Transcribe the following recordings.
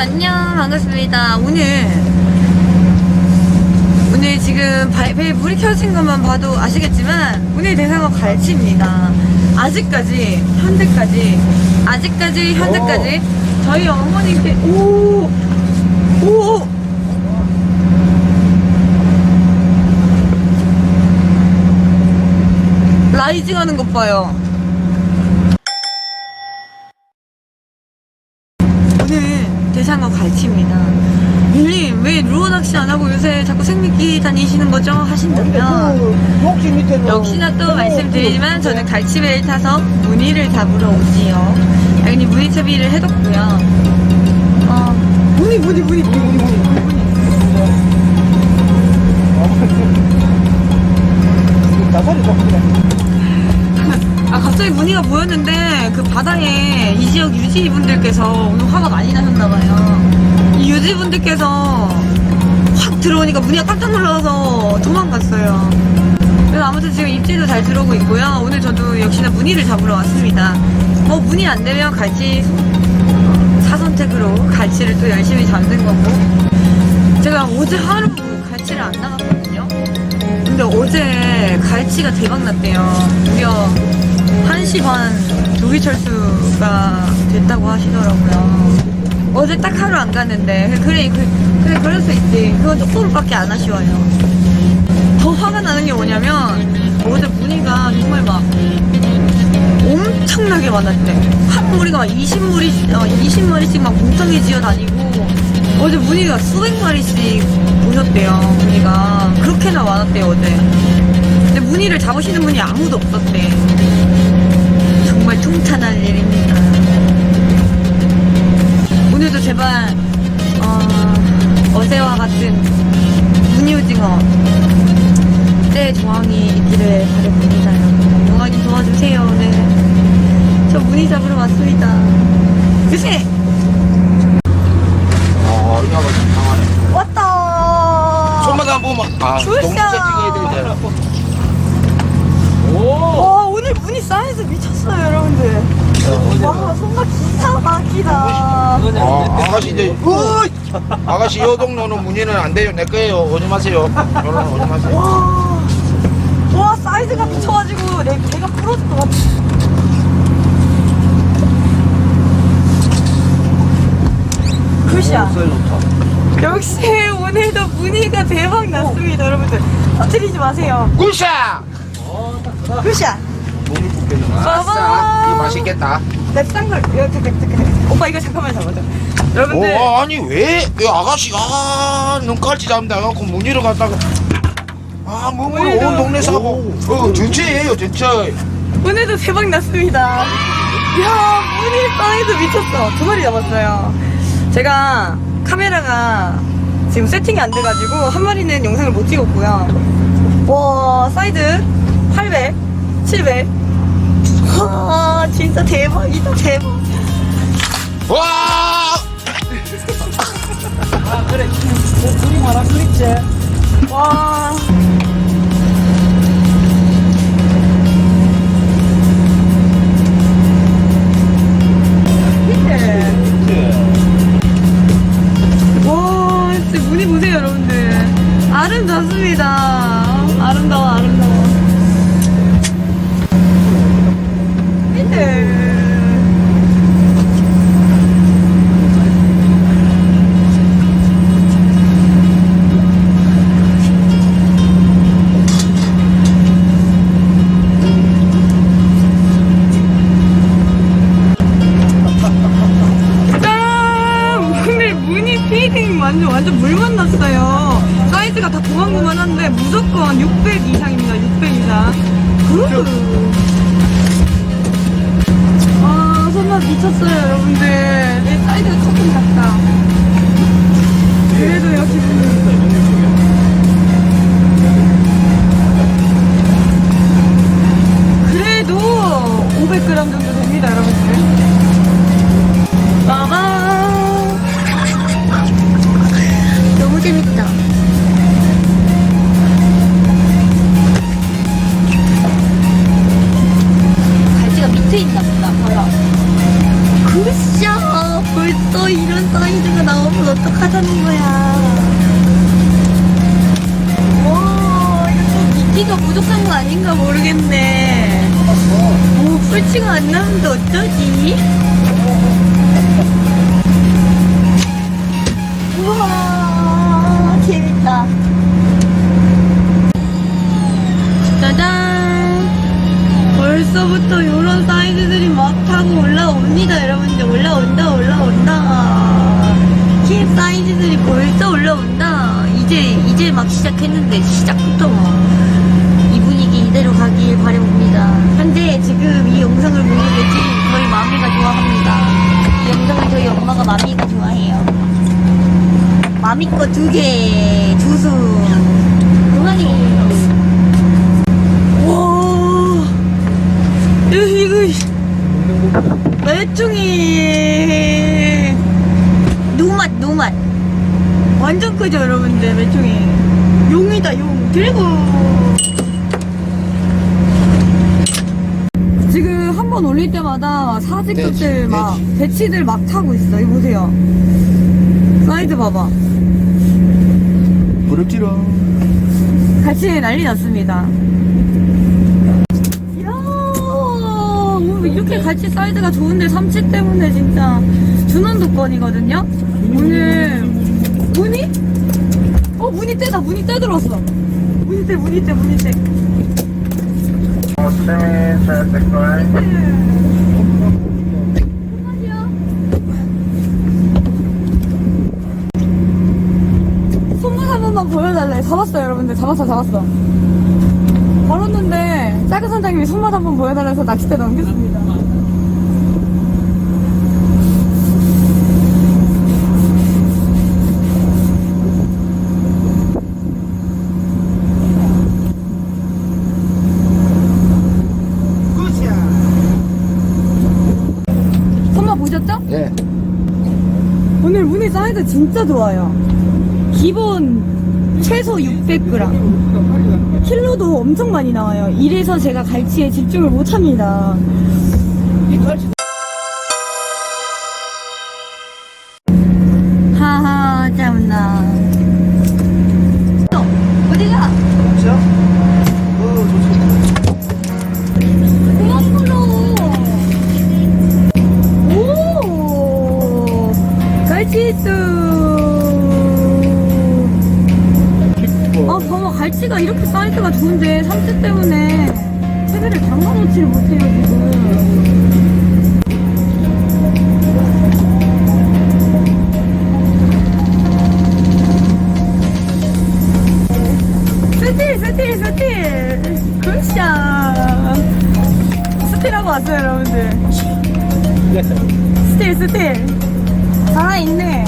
안녕. 반갑습니다. 오늘. 오늘 지금 바- 배에 물이 켜진 것만 봐도 아시겠지만 오늘 대상어 갈치입니다. 아직까지 현재까지 아직까지 현재까지 저희 어머니께 오! 오! 라이징 하는 것 봐요 오늘 대상어 갈치입니다. 밀님 왜 루어 낚시 안 하고 요새 자꾸 생미끼 다니시는 거죠? 하신다면 역시나 또 말씀드리지만 저는 갈치배를 타서 무늬를 잡으러 오지요. 당연히 무늬잡이를 해뒀고요. 어, 무늬 무늬 무늬 무늬 무늬 무늬 나사리. 아 갑자기 무늬가 보였는데 그 바다에 이 지역 유지 분들께서 오늘 화가 많이 나셨나봐요. 이 유지 분들께서 확 들어오니까 무늬가 깜짝 놀라서 도망갔어요. 그래서 아무튼 지금 입질도 잘 들어오고 있고요. 오늘 저도 역시나 무늬를 잡으러 왔습니다. 뭐 무늬 안 되면 갈치 사선택으로 갈치를 또 열심히 잡는 거고 제가 어제 하루 갈치를 안 나갔거든요. 근데 어제 갈치가 대박 났대요. 무려 1시 반 조기철수가 됐다고 하시더라고요. 어제 딱 하루 안 갔는데 그래 그, 그래 그럴 수 있지. 그건 조금밖에 안 아쉬워요. 더 화가 나는 게 뭐냐면 어제 무늬가 정말 막 엄청나게 많았대. 한 무리가 막 20무리씩, 어, 20마리씩 막 뭉텅이 지어 다니고, 어제 무늬가 수백 마리씩 보셨대요, 무늬가. 그렇게나 많았대요, 어제. 근데 무늬를 잡으시는 분이 아무도 없었대. 정말 통탄할 일입니다. 오늘도 제발, 어, 어제와 같은 아, 아가씨 이제 으이! 아가씨 요 동네는 문의는 안 돼요. 내 거예요. 오지 마세요. 여러분 오지 마세요. 와, 와, 사이즈가 미쳐가지고 내 배가 부러질 것 같아. 굿샷. 역시 오늘도 무늬가 대박 났습니다, 여러분들. 터뜨리지 마세요. 굿샷! 굿샷. 몸이 붓겠는 봐봐. 아싸. 이 맛있겠다. 냅싼 걸, 이거, 잠깐, 잠깐. 오빠 이거 잠깐만 잡아줘. 오, 여러분들. 아니 왜? 왜 아가씨 아 눈깔지 잡는다. 갖고 문의를 갖다가 아 뭐뭐 오히려- 온 동네 사고. 어 전체예요 전체. 오늘도 대박 났습니다. 이야, 무늬 사이즈 미쳤어. 두 마리 잡았어요. 제가 카메라가 지금 세팅이 안 돼가지고 한 마리는 영상을 못 찍었고요. 와, 사이즈 800, 700. 와, 진짜 대박이다, 대박. 와! 와. 와, 진짜 무늬 보세요, 여러분들. 아름답습니다. 아름다워, 아름다워. 완전 완전 물 만났어요. 사이즈가 다 고만고만한데 무조건 600 이상입니다. 600 이상. 굿! 아 손맛 미쳤어요 여러분들. 내 사이즈가 조금 작다. 그래도 역시. 그래도 500g 정도 됩니다 여러분 여기가 부족한 거 아닌가 모르겠네. 오, 풀치가 안 나오는데 어쩌지? 우와, 재밌다. 짜잔! 벌써부터 이런 사이즈들이 막 타고 올라옵니다, 여러분들. 올라온다, 올라온다. 힙 사이즈들이 벌써 올라온다. 이제, 이제 막 시작했는데, 시작부터 막. 이대로 가길 바라봅니다. 현재 지금 이 영상을 보는 게지 저희 마미가 좋아합니다. 이 영상을 저희 엄마가 마미가 좋아해요. 마미 거 두 개, 두수. 동아리. 와. 이거. 매충이. 노맛, 노맛. 완전 크죠, 여러분들, 매충이. 용이다, 용. 들고. 지금 한 번 올릴 때마다 사직급들 막, 대치들 막 타고 있어. 이거 보세요. 사이즈 봐봐. 부럽지롱. 같이 난리 났습니다. 이야, 뭐 이렇게 같이 사이즈가 좋은데 삼치 때문에 진짜 준원도권이거든요? 오늘, 문이? 어, 문이 떼다, 문이 떼 들어왔어. 문이 떼, 문이 떼, 문이 떼. 손맛 한 번만 보여달래. 잡았어요, 여러분들. 잡았어, 잡았어. 걸었는데, 작은 선장님이 손맛 한번 보여달라서 낚싯대 넘겼습니다. 손맛 보셨죠? 예. 사이즈 진짜 좋아요. 기본 최소 600g. 킬로도 엄청 많이 나와요. 이래서 제가 갈치에 집중을 못 합니다. 갈치가 이렇게 사이즈가 좋은데, 삼치 때문에 세배를 담가놓지를 못해요, 지금. 스틸, 스틸, 스틸. 굿샷. 스틸하고 왔어요, 여러분들. 스틸, 스틸. 살아있네.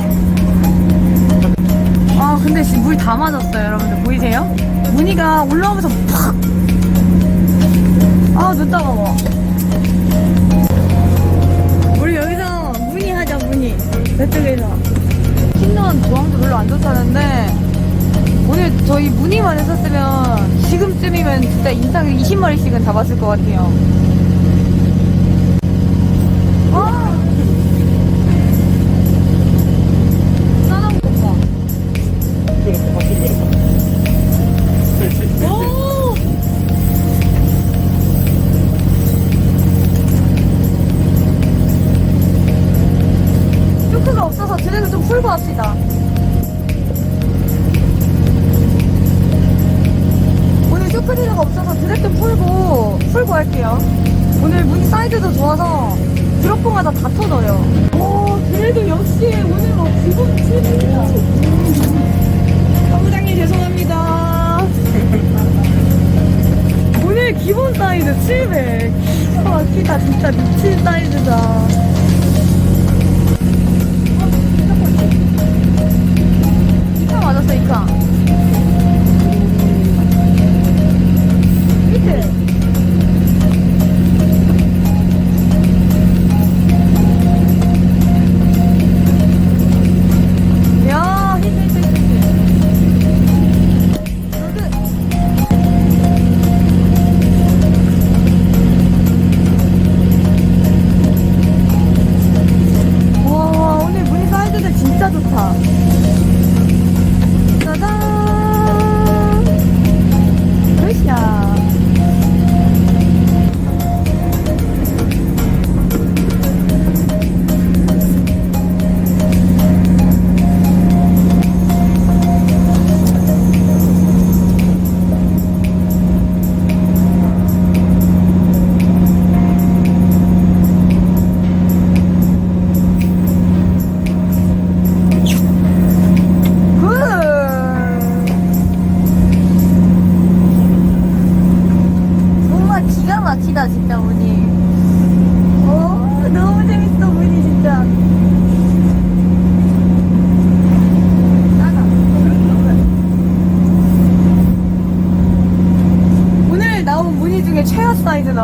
아, 근데 지금 물 다 맞았어요, 여러분들. 보이세요? 무늬가 올라오면서 팍! 아, 눈 따가워. 우리 여기서 무늬 하자, 무늬. 저쪽에서. 킹넌 조항도 별로 안 좋다는데, 오늘 저희 무늬만 했었으면, 지금쯤이면 진짜 인상을 20마리씩은 잡았을 것 같아요. 없어서 드랙을 좀 풀고 합시다. 오늘 쇼크 드랙가 없어서 드랙 좀 풀고, 풀고 할게요. 오늘 문 사이즈도 좋아서 드롭봉하다 다 터져요. 오, 그래도 역시 오늘 뭐 기분 칩니다. 사무장님 죄송합니다. 오늘 기본 사이즈 700. 기가 막히다. 진짜 미친 사이즈다. 이카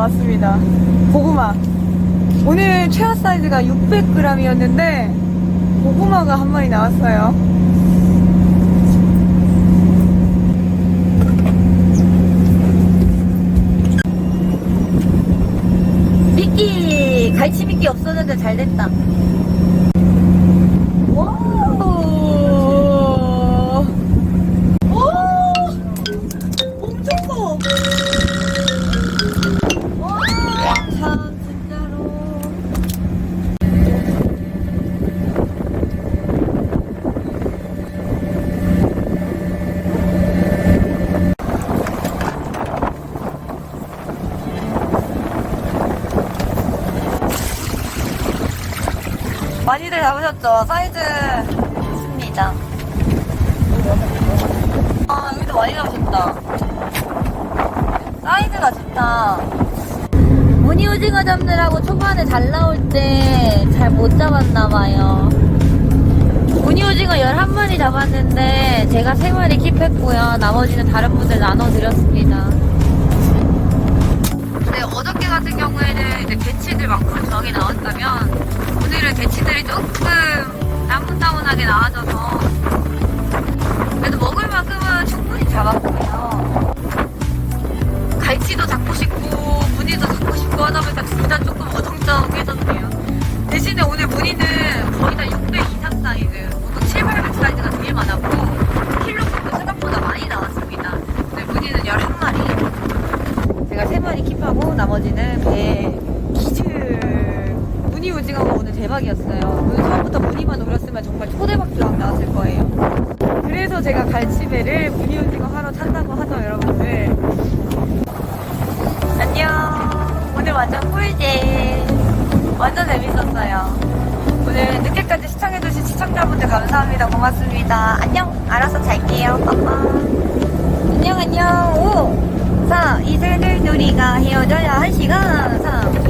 나왔습니다. 고구마. 오늘 최하 사이즈가 600g이었는데 고구마가 한 마리 나왔어요. 미끼! 갈치 미끼 없었는데 잘 됐다. 잡으셨죠? 사이즈 있습니다. 아, 여기도 많이 잡으셨다. 사이즈가 좋다. 무늬 오징어 잡느라고 초반에 잘 나올 때 잘 못 잡았나봐요. 무늬 오징어 11마리 잡았는데 제가 3마리 킵했고요. 나머지는 다른 분들 나눠드렸습니다. 같은 경우에는 이제 많고 정이 나왔다면 오늘은 대치들이 조금 나문나문하게 나와져서 그래도 먹을 만큼은 충분히 잡았고요. 갈치도 잡고 싶고 무늬도 잡고 싶고 하다 보니까 둘 다 조금 어정쩡해졌네요. 대신에 오늘 무늬는 나머지는 배 기즈 무늬 오징어가 오늘 대박이었어요. 오늘 처음부터 무늬만 노렸으면 정말 초대박주랑 나왔을 거예요. 그래서 제가 갈치배를 무늬 오징어 하러 탄다고 하죠, 여러분들. 안녕. 오늘 완전 꿀잼. 완전 재밌었어요. 오늘 늦게까지 시청해주신 시청자분들 감사합니다. 고맙습니다. 안녕. 알아서 잘게요. 빠빠. 안녕, 안녕. 오! 4, 이슬들 놀이가 헤어져야 한 시간. 3, 2, 1, 0, 땡.